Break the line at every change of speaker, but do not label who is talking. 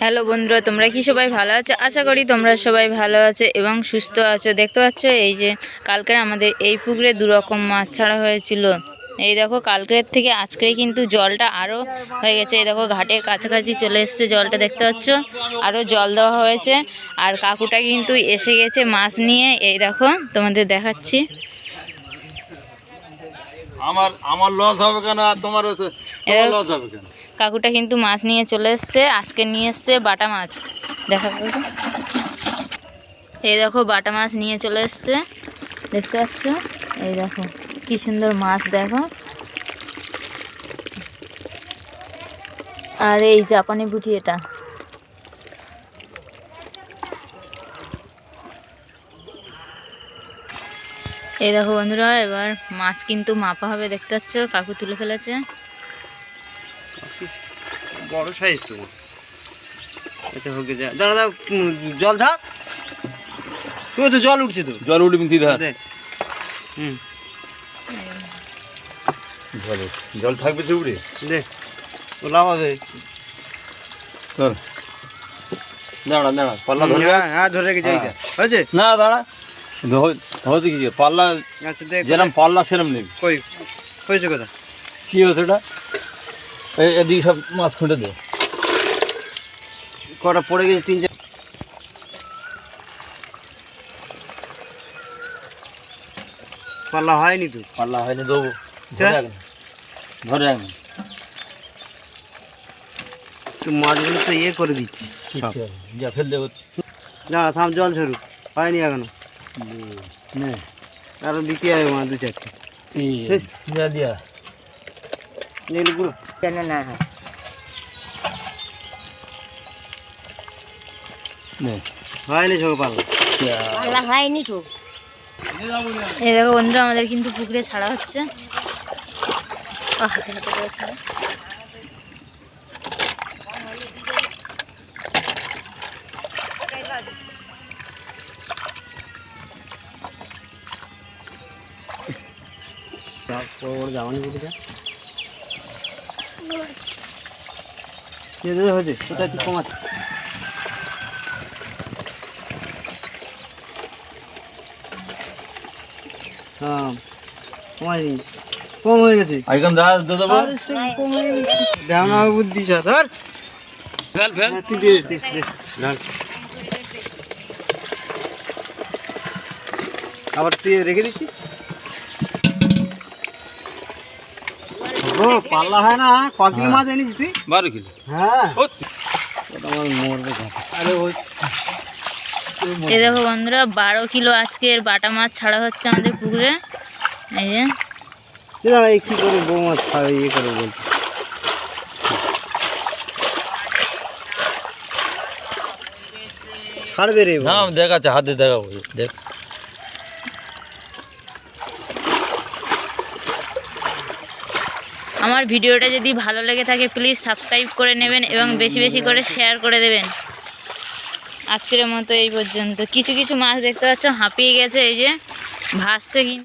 Hello বন্ধুরা, তোমরা কি সবাই ভালো আছো? আশা করি তোমরা সবাই ভালো আছো এবং সুস্থ আছো। দেখতে পাচ্ছ, এই যে কালকের আমাদের এই পুকুরে দুরকম মাছ ছাড়া হয়েছিল। এই দেখো কালকের থেকে আজকে কিন্তু জলটা আরও হয়ে গেছে। এই দেখো, ঘাটের কাছাকাছি চলে এসছে জলটা, দেখতে পাচ্ছ? আরও জল দেওয়া হয়েছে। আর কাকুটা কিন্তু এসে গেছে মাছ নিয়ে। এই দেখো, তোমাদের দেখাচ্ছি।
আমার আমার লস হবে কেন আর তোমার লস হবে কেন?
কাকুটা কিন্তু মাছ নিয়ে চলে এসছে আজকে নিয়ে এসছে বাটা মাছ। দেখা কাকু। এই দেখো বাটা মাছ নিয়ে চলে এসছে। দেখতে পাচ্ছ? এই দেখো কি সুন্দর মাছ দেখো। আর এই জাপানি বুটি এটা। এই দেখো বন্ধুরা এবার মাছ কিন্তু মাপা হবে দেখতে পাচ্ছ? কাকু তুলে ফেলেছে।
বড় সাইজ তো। এটা হোক যা দাঁড়া উম, জল ঝাপ তুই তো জল উঠছে তো।
জল উঠবি তুই ধর।
দে। হুম।
জল জল থাকবে সে উড়ে
দে। ও
দাঁড়া। দাঁড়া পাল্লা ধরে
হ্যাঁ হ্যাঁ ধরে
হ্যাঁ।
হয়েছে?
না দাঁড়া। হতে কি পাল্লা
আচ্ছা দেখ
যেরকম পাল্লা সেরম নেই।
কই? হয়েছে কথা
কি হয়েছে এটা এই এদিকে সব মাছ খুঁটে দে।
কটা পড়ে গেছে তিন চার পাল্লা হয়নি তো?
পাল্লা হয়নি দেবো ধরে
হ্যাঁ? তো মাছগুলো তো ইয়ে করে দিচ্ছি
না। যা ফেল দেবো
দাঁড়া থাম জল ছড়ু হয়নি এখনও।
নে।
আরও দিতে হবে মা দু চারটে।
এই। যা দিয়া।
পুরো
নে?
হয়নি সব পাল্লা
এই দেখো বন্ধুরা আমাদের কিন্তু পুকুরে ছাড়া হচ্ছে। ও, হাতে হাতে ছাড়া।
বড় বড় জামানি বুটিটা হয়েছে? কমাচ্ছে হ্যাঁ কম হয়ে গেছে। কম হয়ে না বুদ্ধি সা ধর।
Fail fail.
হ্যাঁ, তুই দে দে দে ধর। আবার তুই রেখে দিচ্ছি পাল্লা হয় না ক কিলো মাছ এনেছিস তুই?
বারো কিলো
হ্যাঁ।
ও
আমার মরবে আরে ওই
এই দেখো বন্ধুরা বারো কিলো আজকের বাটা মাছ ছাড়া হচ্ছে আমাদের পুকুরে। এই যে।
এই কী করে বউ মাছ ছাড়ে ইয়ে করে বলছি ছাড়বে রে
দেখাচ্ছে হাতে দেখাবো দেখ।
আমার ভিডিওটা যদি ভালো লেগে থাকে প্লিজ সাবস্ক্রাইব করে নেবেন এবং বেশি বেশি করে শেয়ার করে দেবেন। আজকের মতো এই পর্যন্ত। কিছু কিছু মাছ দেখতে পাচ্ছ, হাঁপিয়ে গেছে, এই যে ভাসছে